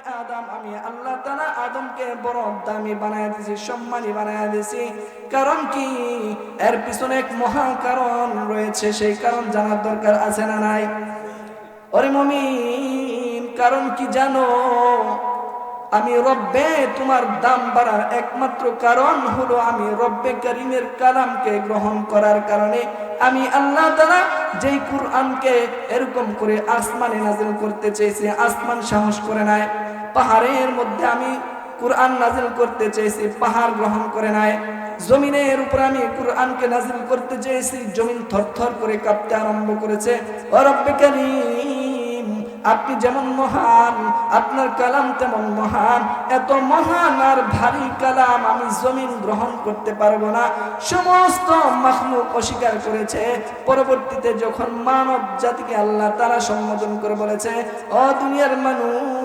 আদম, আমি আল্লাহ আদমকে বড় দামি বানায় সম্মানী বানায় কারণ কি? এর পিছনে এক মহা কারণ রয়েছে, সেই কারণ জানার দরকার আছে না নাই? ওরে কারণ কি জানো? আমি রব্বে তোমার দাম বাড়ার একমাত্র কারণ হলো আমি রব্বে করিমের কালামকে গ্রহণ করার কারণে আমি আল্লাহ তারা যেই কুরআনকে এরকম করে আসমানে নাজিল করতে চেয়েছি, আসমান সাহস করে নাই। পাহাড়ের মধ্যে আমি কুরআন নাজিল করতে চেয়েছি, পাহাড় গ্রহণ করে নাই। জমিনের উপর আমি কোরআনকে নাজিল করতে চেয়েছি, জমিন থরথর করে কাঁপতে আরম্ভ করেছে। আপনি যেমন মহান, আপনার কালাম তেমন মহান। এত মহান আর ভারী কালাম আমি জমিন গ্রহণ করতে পারব না। সমস্ত মাখলুক অস্বীকার করেছে। পরবর্তীতে যখন মানব জাতিকে আল্লাহ তারা সম্বোধন করে বলেছে, ও দুনিয়ার মানুষ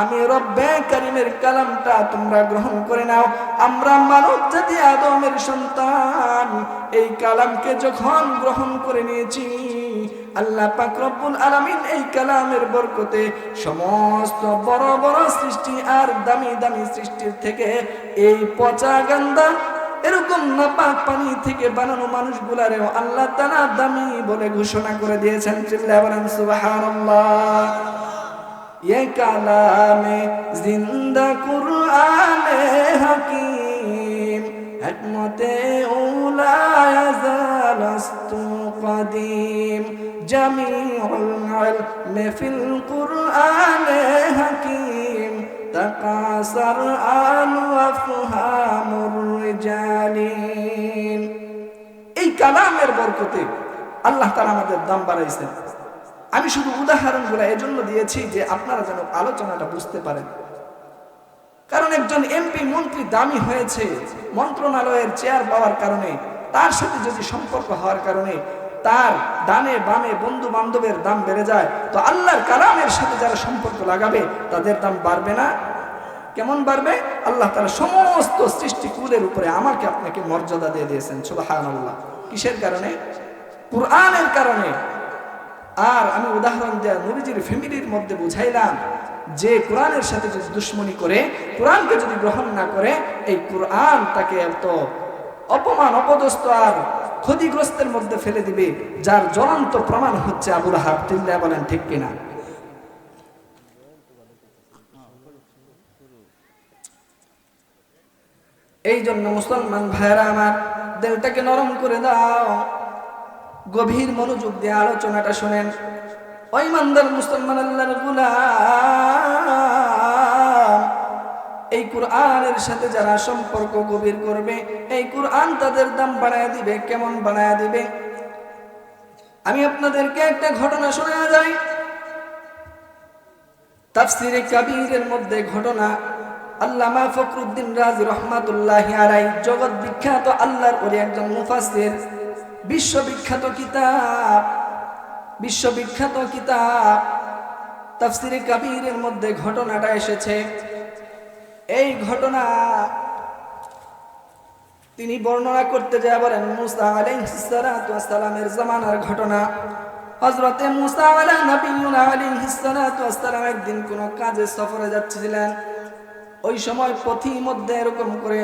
আমি রব্বে করিমের কালামটা তোমরা গ্রহণ করে নাও। আমরা মানব জাতি আদমের সন্তান, এই কালামকে যখন গ্রহণ করে নিয়েছি, আল্লাহ পাক রব্বুল আলামিন এই কালামের বরকতে সমস্ত বড় বড় সৃষ্টি আর দামি দামি সৃষ্টির থেকে এই পচা গান্দা, এরকম নাপাক পানি থেকে বানানো মানুষগুলারেও আল্লাহ তাআলা দামি বলে ঘোষণা করে দিয়েছেন। চিল্লা বলেন یہ کلام زندہ قرآن حکیم حکمت اولا یزال است قدیم جمیع العلم فی القرآن حکیم تقاصر آن وفہام الرجالین এই কালামের বরকতে আল্লাহ তারা আমাদের দাম বাড়াইছেন আমি শুধু উদাহরণগুলো এজন্য দিয়েছি যে আপনারা যেন আলোচনাটা বুঝতে পারেন। কারণ একজন এমপি মন্ত্রী দামি হয়েছে, মন্ত্রণালয়ের চেয়ার পাওয়ার কারণে, তার সাথে যদি সম্পর্ক হওয়ার কারণে, তার ডানে বামে বন্ধু বান্ধবের দাম বেড়ে যায়, তো আল্লাহর কালামের সাথে যারা সম্পর্ক লাগাবে, তাদের দাম বাড়বে না। কেমন বাড়বে? আল্লাহ তারা সমস্ত সৃষ্টিকুলের উপরে আমাকে আপনাকে মর্যাদা দিয়ে দিয়েছেন আল্লাহ কিসের কারণে? কোরআনের কারণে। আর আমি উদাহরণ দেওয়া নবীজির ফ্যামিলির মধ্যে বুঝাইলাম যে কোরআনের সাথে যদি দুশ্মনী করে, কোরআনকে যদি গ্রহণ না করে, এই কোরআন তাকে এত অপমান, অপদস্থ আর ক্ষতিগ্রস্তের মধ্যে ফেলে দিবে, যার জ্বলন্ত প্রমাণ হচ্ছে আবুল হাব তিল্লা বলেন, ঠিক কিনা? এই জন্য মুসলমান ভাইরা আমার, দিলটাকে নরম করে দাও। গভীর মনোযোগ দিয়ে আলোচনাটা শোনেন। ওই মুসলমান আল্লাহর গুলাম, এই কোরআনের সাথে যারা সম্পর্ক গভীর করবে, এই কোরআন তাদের দাম বাড়ায় দিবে, কেমন বাড়ায় দিবে? আমি আপনাদেরকে একটা ঘটনা শোনা যাই তাফসিরে কাবীরের মধ্যে ঘটনা, আল্লামা ফখরুদ্দিন রাজ রহমাতুল্লাহ আলাই জগৎ বিখ্যাত আল্লাহর ওরে একজন মুফাসসির। বিশ্ববিখ্যাত কিতাব বিশ্ববিখ্যাত কিতাব। তাফসিরে কাবীরের মধ্যে ঘটনাটা এসেছে। এই ঘটনা তিনি বর্ণনা করতে যায় বলেন, মুসা আলাইহিস সালাতু ওয়াস সালামের জামানার ঘটনা। হযরতে মুসা আলা একদিন কোন কাজে সফরে যাচ্ছিলেন। ওই সময় পথি মধ্যে এরকম করে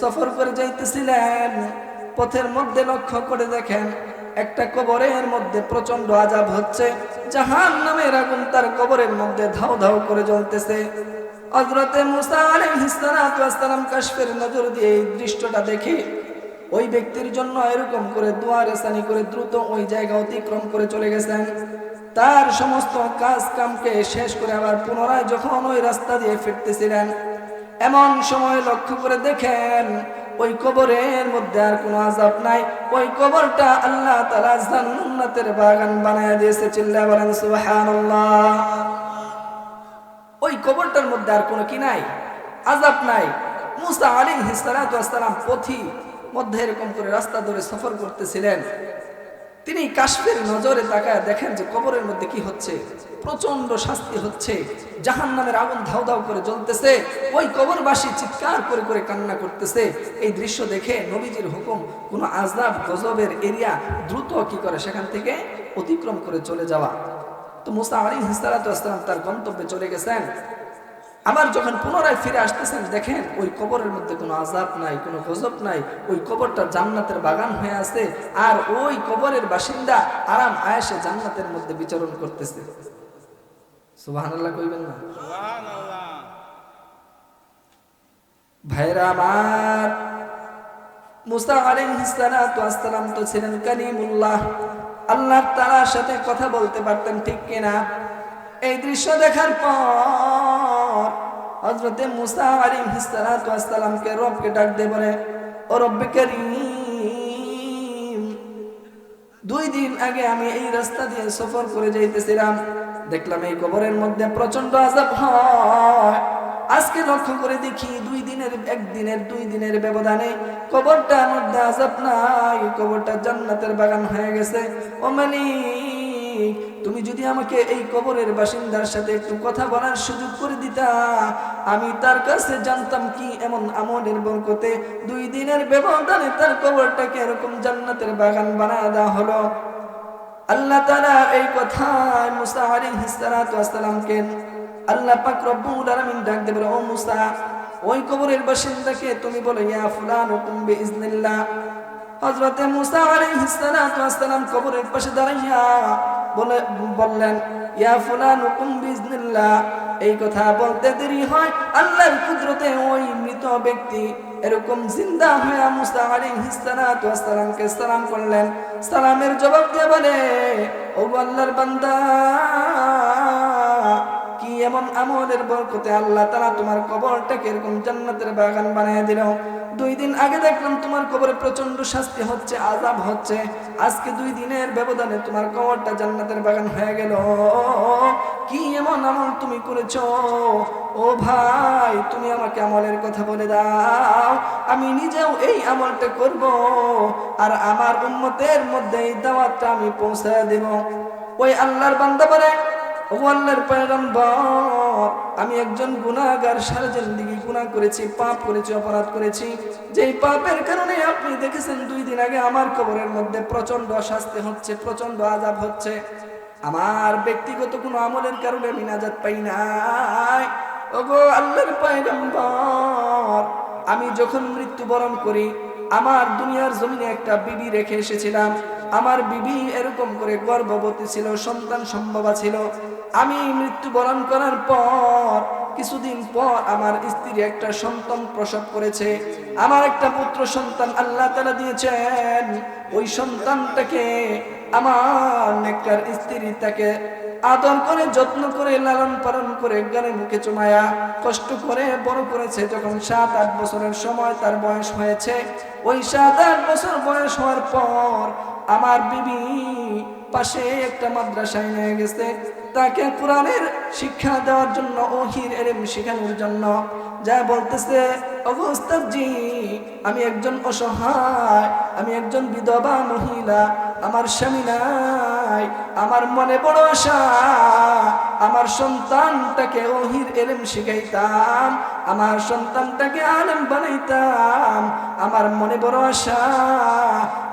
সফর করে যাইতেছিলেন। পথের মধ্যে লক্ষ্য করে দেখেন, একটা কবরের মধ্যে প্রচণ্ড আজাব হচ্ছে। জাহান নামের আগুন তার কবরের মধ্যে ধাও ধাও করে জ্বলতেছে। হজরতে মুসা আলাইহিসসালাম কাশফের নজর দিয়ে এই দৃশ্যটা দেখে ওই ব্যক্তির জন্য এরকম করে দুয়ারে সানি করে দ্রুত ওই জায়গা অতিক্রম করে চলে গেছেন। তার সমস্ত কাজ কামকে শেষ করে আবার পুনরায় যখন ওই রাস্তা দিয়ে ফিরতেছিলেন, এমন সময় লক্ষ্য করে দেখেন ওই কবরের মধ্যে আর কোনো আজাব নাই। ওই কবরটা আল্লাহ তালা জান্নাতের বাগান বানায় দিয়েছে চিল্লা বলেন, সুবহানাল্লাহ। ওই কবরটার মধ্যে আর কোনো কি নাই? আজাব নাই। মুসা আলী হিসালাম পথি মধ্যে এরকম করে রাস্তা ধরে সফর করতেছিলেন। তিনি কাশ্মীর নজরে তাকায় দেখেন যে কবরের মধ্যে কি হচ্ছে। প্রচণ্ড শাস্তি হচ্ছে। জাহান নামের আগুন ধাও ধাও করে জ্বলতেছে। ওই কবরবাসী চিৎকার করে করে কান্না করতেছে। এই দৃশ্য দেখে নবীজির হুকুম, কোনো আজদাব গজবের এরিয়া দ্রুত কি করে সেখান থেকে অতিক্রম করে চলে যাওয়া। তো মুসা আলী হিসালাতাম তার গন্তব্যে চলে গেছেন। আবার যখন পুনরায় ফিরে আসতেছেন, দেখেন ওই কবরের মধ্যে কোনো আজাব নাই, কোনো গজব নাই, ওই কবরটা জান্নাতের বাগান হয়ে আছে, আর ওই কবরের বাসিন্দা আরাম আয়াসে জান্নাতের মধ্যে বিচরণ করতেছে। সুবহানাল্লাহ কইবেন না? ভাইরা আমার, মুসা আলাইহিস তো ছিলেন কালিমুল্লাহ আল্লাহর তাআলার সাথে কথা বলতে পারতেন ঠিক কিনা? এই দৃশ্য দেখার পর হযরতে মুসা আলাইহিস সালাতু রবকে ডাক দিয়ে বলে, ও রব্বে দুই দিন আগে আমি এই রাস্তা দিয়ে সফর করে যাইতেছিলাম। দেখলাম এই কবরের মধ্যে প্রচণ্ড আজাব হয়। আজকে লক্ষ্য করে দেখি দুই দিনের একদিনের দুই দিনের ব্যবধানে কবরটার মধ্যে আজাব নাই, কবরটা জান্নাতের বাগান হয়ে গেছে। ও মালিক তুমি যদি আমাকে এই কবরের বাসিন্দার সাথে একটু কথা বলার সুযোগ করে দিতা, আমি তার কাছে জানতাম কি এমন আমলের বরকতে দুই দিনের ব্যবধানে তার কবরটাকে এরকম জান্নাতের বাগান বানায় দেওয়া হলো। আল্লাহ তাআলা এই কথায় মুসা আলাইহিস সালাতু ওয়াসসালামকে আল্লাহ পাক রব্বুল আলামিন ডাক দেবে ও মুসা, ওই কবরের বাসিন্দাকে তুমি বলো, ইয়া ফুলান হুকুম বিইজনিল্লাহ হযরতে মুসা আলাইহিস সালাতু ওয়াসসালাম কবরের পাশে দাঁড়াইয়া বলে, বললেন, ইয়া ফুলান হুকুম বিজনিল্লাহ। এই কথা বলতে দেরি হয়। আল্লাহর কুদরতে ওই মৃত ব্যক্তি এরকম জিন্দা হয়ে মুসা আলাইহিস সালাতু ওয়াসসালামকে সালাম করলেন। সালামের জবাব দিয়ে বলে, ও আল্লাহর বান্দা এমন আমলের বরকতে আল্লাহ তারা তোমার কবরটাকে এরকম জান্নাতের বাগান বানিয়ে দিল। দুই দিন আগে দেখলাম তোমার কবরে প্রচণ্ড শাস্তি হচ্ছে আজাব হচ্ছে। আজকে দুই দিনের ব্যবধানে তোমার কবরটা জান্নাতের বাগান হয়ে গেল। কি এমন আমল তুমি করেছ? ও ভাই, তুমি আমাকে আমলের কথা বলে দাও। আমি নিজেও এই আমলটা করব আর আমার উম্মতের মধ্যে এই দাওয়াতটা আমি পৌঁছে দেব। ওই আল্লাহর বান্দা ও আমি একজন গুনাহগার, সারা জিন্দেগি গুনাহ করেছি, পাপ করেছি, অপরাধ করেছি। যেই পাপের কারণে আপনি দেখেছেন, দুই দিন আগে আমার কবরের মধ্যে প্রচণ্ড শাস্তি হচ্ছে প্রচণ্ড আজাব হচ্ছে। আমার ব্যক্তিগত কোনো আমলের কারণে আমি নাজাত পাই নাই। ওগো আল্লাহর পয়গম্বর, আমি যখন মৃত্যুবরণ করি, আমার দুনিয়ার জমিনে একটা বিবি রেখে এসেছিলাম। আমার বিবি এরকম করে গর্ভবতী ছিল, সন্তান সম্ভবা ছিল। আমি মৃত্যুবরণ করার পর, কিছুদিন পর আমার স্ত্রী একটা সন্তান প্রসব করেছে। আমার একটা পুত্র সন্তান আল্লাহ তালা দিয়েছেন। ওই সন্তানটাকে আমার নেকটার স্ত্রী তাকে আদর করে, যত্ন করে, লালন পালন করে গানে মুখে চুমায়া কষ্ট করে বড় করেছে। যখন সাত, আট বছরের সময় তার বয়স হয়েছে, ওই সাত, আট বছর বয়স হওয়ার পর আমার বিবি পাশে একটা মাদ্রাসায় নিয়ে গেছে। তাকে কোরআনের শিক্ষা দেওয়ার জন্য, ওহির এরম শেখানোর জন্য যা বলতেছে অবস্তাবজি আমি একজন অসহায়, আমি একজন বিধবা মহিলা, আমার স্বামী নাই আমার মনে বড় আশা, আমার সন্তানটাকে ওহির এলেম শিখাইতাম, আমার সন্তানটাকে আলেম বানাইতাম, আমার মনে বড় আশা,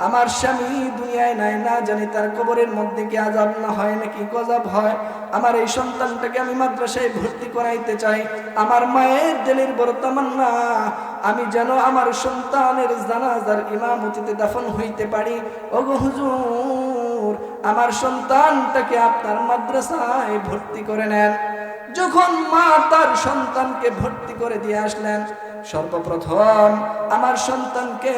আমার স্বামী দুনিয়ায় নাই না জানি তার কবরের মধ্যে কি আজাব না হয় নাকি গজব হয়। আমার এই সন্তানটাকে আমি মাদ্রাসায় ভর্তি করাইতে চাই। আমার মায়ের দিলের বড় তামান্না, আমি যেন আমার সন্তানের জানাজার ইমামতিতে দাফন হইতে পারি। ওগো হুজুর আমার সন্তানটাকে আপনার মাদ্রাসায় ভর্তি করে নেন। যখন মা তার সন্তানকে ভর্তি করে দিয়ে আসলেন, সর্বপ্রথম আমার সন্তানকে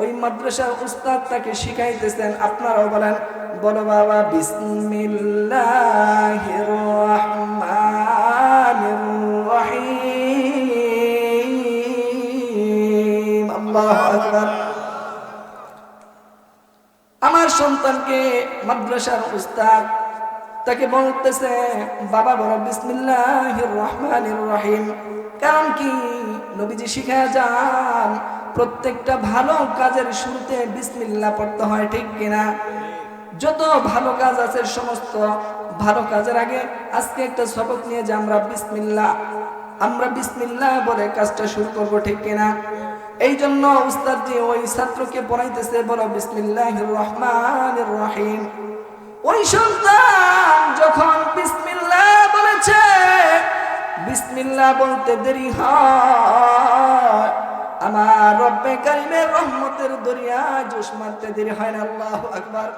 ওই মাদ্রাসার উস্তাদ তাকে শিখাইতেছেন। আপনারাও বলেন, বলো বাবা আল্লাহু সন্তানকে মাদ্রাসার উস্তাদ তাকে বলতেছে, বাবা বড় বিসমিল্লাহির রহমানির রহিম। কারণ কি? নবীজি শিখা যান, প্রত্যেকটা ভালো কাজের শুরুতে বিসমিল্লা পড়তে হয়, ঠিক কিনা যত ভালো কাজ আছে, সমস্ত ভালো কাজের আগে আজকে একটা শপথ নিয়ে যে আমরা বিসমিল্লা, আমরা বিসমিল্লাহ বলে কাজটা শুরু করব, ঠিক কিনা এই জন্য উস্তাদ জি ওই ছাত্রকে পড়াইতেছে, বলো বিসমিল্লাহির রহমান রহিম। ওই সন্তান যখন বিসমিল্লাহ বলেছে বিসমিল্লাহ বিসমিল্লাহ বলতে দেরি হয়। আমার রব্বে কারিমের রহমতের দরিয়া জোশ মারতে দেরি হয় না, আল্লাহ আকবার।